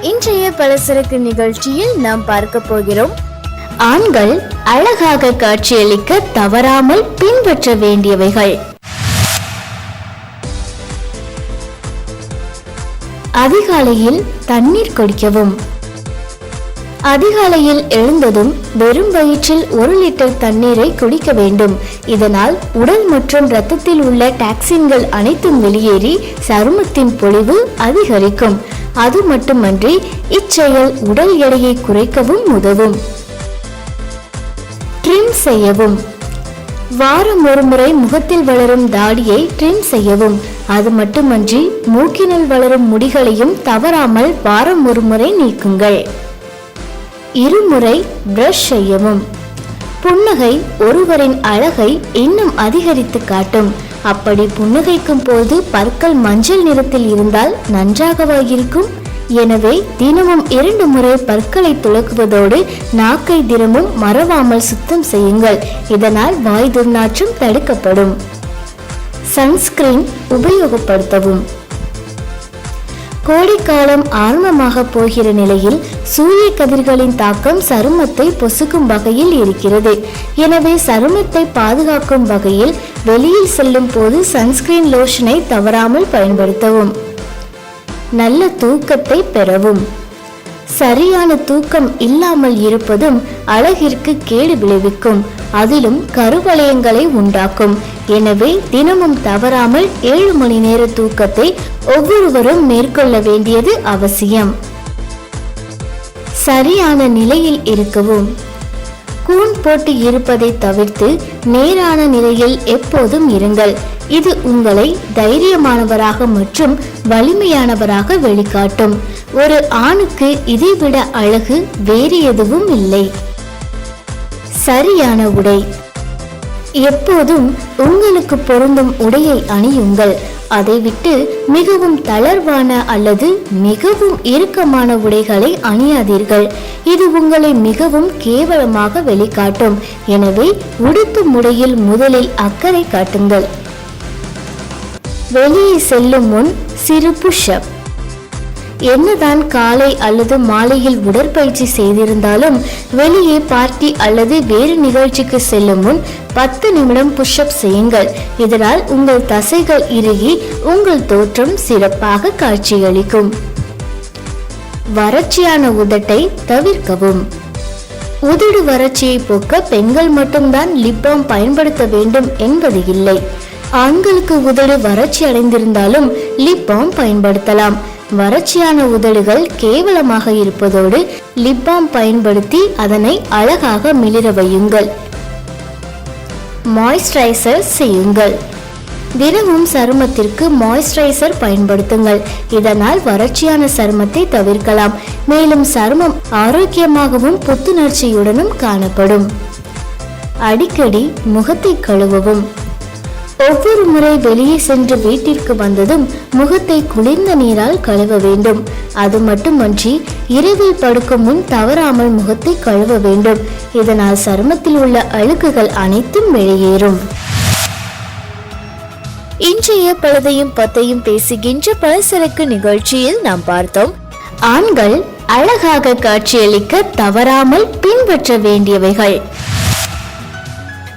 இன்றைய பலசரக்கு நிகழ்ச்சியில் நாம் பார்க்க போகிறோம். ஆண்கள் அழகாக காட்சியளிக்க தவறாமல் பின்பற்ற வேண்டியவைகள். அதிகாலையில் தண்ணீர் குடிக்கவும். அதிகாலையில் எழுந்ததும் வெறும் வயிற்றில் ஒரு லிட்டர் தண்ணீரை குடிக்க வேண்டும். இதனால் உடல் மற்றும் இரத்தத்தில் உள்ள டாக்ஸின்கள் அனைத்தும் வெளியேறி சருமத்தின் பொலிவு அதிகரிக்கும். அது மட்டுமன்றி இச்செயல் உடல் எடையை குறைக்கவும் உதவும். ட்ரிம் செய்யவும். வாரம் ஒரு முறை முகத்தில் வளரும் தாடியை ட்ரிம் செய்யவும். அது மட்டுமன்றி மூக்கினில் வளரும் முடிகளையும் தவறாமல் வாரம் ஒரு முறை நீக்குங்கள். இருமுறை பிரஷ் செய்யவும். புன்னகை ஒருவரின் அழகை இன்னும் அதிகரித்து காட்டும். அப்படி புன்னகைக்கும் போது பற்கள் மஞ்சள் நிறத்தில் இருந்தால் நன்றாகவா இருக்கும் எனவே தினமும் இரண்டு முறை பற்களை துலக்குவதோடு நாக்கை தினமும் மறவாமல் சுத்தம் செய்யுங்கள். இதனால் வாய் துர்நாற்றம் தடுக்கப்படும். சன்ஸ்கிரீன் உபயோகப்படுத்தவும். கோடைக்காலம் ஆரம்பமாக போகிற நிலையில் சூரிய கதிர்களின் தாக்கம் சருமத்தை பொசுக்கும் வகையில் இருக்கிறது. எனவே சருமத்தை பாதுகாக்கும் வகையில் வெளியில் செல்லும் போது சன்ஸ்கிரீன் லோஷனை தவறாமல் பயன்படுத்தவும். நல்ல தூக்கத்தை பெறவும். சரியான தூக்கம் இல்லாமல் இருப்பதும் அழகிற்கு கேடு விளைவிக்கும். அதிலும் கருவளையங்களை உண்டாக்கும். எனவே தினமும் தவறாமல் ஏழு மணி நேர தூக்கத்தை ஒவ்வொருவரும் மேற்கொள்ள வேண்டியது அவசியம். சரியான நிலையில் இருக்கவும். கூன் போட்டு இருப்பதை தவிர்த்து நேரான நிலையில் எப்போதும் இருங்கள். இது உங்களை தைரியமானவராக மற்றும் வலிமையானவராக வெளிக்காட்டும். ஒரு ஆணுக்கு இதைவிட அழகு வேறு எதுவும் இல்லை. சரியான உடை. எப்போதும் உங்களுக்கு பொருந்தும் உடையை அணியுங்கள். அதை விட்டு மிகவும் தளர்வான அல்லது மிகவும் இறுக்கமான உடைகளை அணியாதீர்கள். இது உங்களை மிகவும் கேவலமாக வெளிக்காட்டும். எனவே உடுத்தும் உடையில் முதலில் அக்கறை காட்டுங்கள். வெளியே செல்லும் முன் சிறு புஷ்அப் என்னதான் காலை அல்லது மாலையில் உடற்பயிற்சி செய்திருந்தாலும் வெளியே பார்ட்டி அல்லது வேறு நிகழ்ச்சிக்கு செல்லும் முன் பத்து நிமிடம் புஷ்அப் செய்யுங்கள். இதனால் உங்கள் தசைகள் இறுகி உங்கள் தோற்றம் சிறப்பாக காட்சியளிக்கும். வறட்சியான உதட்டை தவிர்க்கவும். உதடு வறட்சியை போக்க பெண்கள் மட்டும்தான் லிப்பாம் பயன்படுத்த வேண்டும் என்பது இல்லை. ஆண்களுக்கு உதடு வறட்சி அடைந்திருந்தாலும் லிப்பாம் பயன்படுத்தலாம். வறட்சியான உதடுகள் கேவலமாக இருப்பதோடு லிப் பாம் பயன்படுத்தி அதனை அழகாக மிளிர வையுங்கள். மாய்ஸ்சரைசர் செய்யுங்கள். தினமும் சருமத்திற்கு மாய்ஸ்சரைசர் பயன்படுத்துங்கள். இதனால் வறட்சியான சருமத்தை தவிர்க்கலாம். மேலும் சருமம் ஆரோக்கியமாகவும் புத்துணர்ச்சியுடனும் காணப்படும். அடிக்கடி முகத்தை கழுவவும். ஒவ்வொரு முறை வெளியே சென்று வீட்டிற்கு வந்ததும் முகத்தை குளிர்ந்த நீரால் கழுவ வேண்டும். அது மட்டுமன்றி இரவில் படுக்கும் முன் தவறாமல் முகத்தை கழுவ வேண்டும். இதனால் சருமத்தில் உள்ள அழுக்குகள் அனைத்தும் வெளியேறும். இன்றைய பழுதையும் பத்தையும் பேசுகின்ற பலசரக்கு நிகழ்ச்சியில் நாம் பார்த்தோம். ஆண்கள் அழகாக காட்சியளிக்க தவறாமல் பின்பற்ற வேண்டியவைகள்.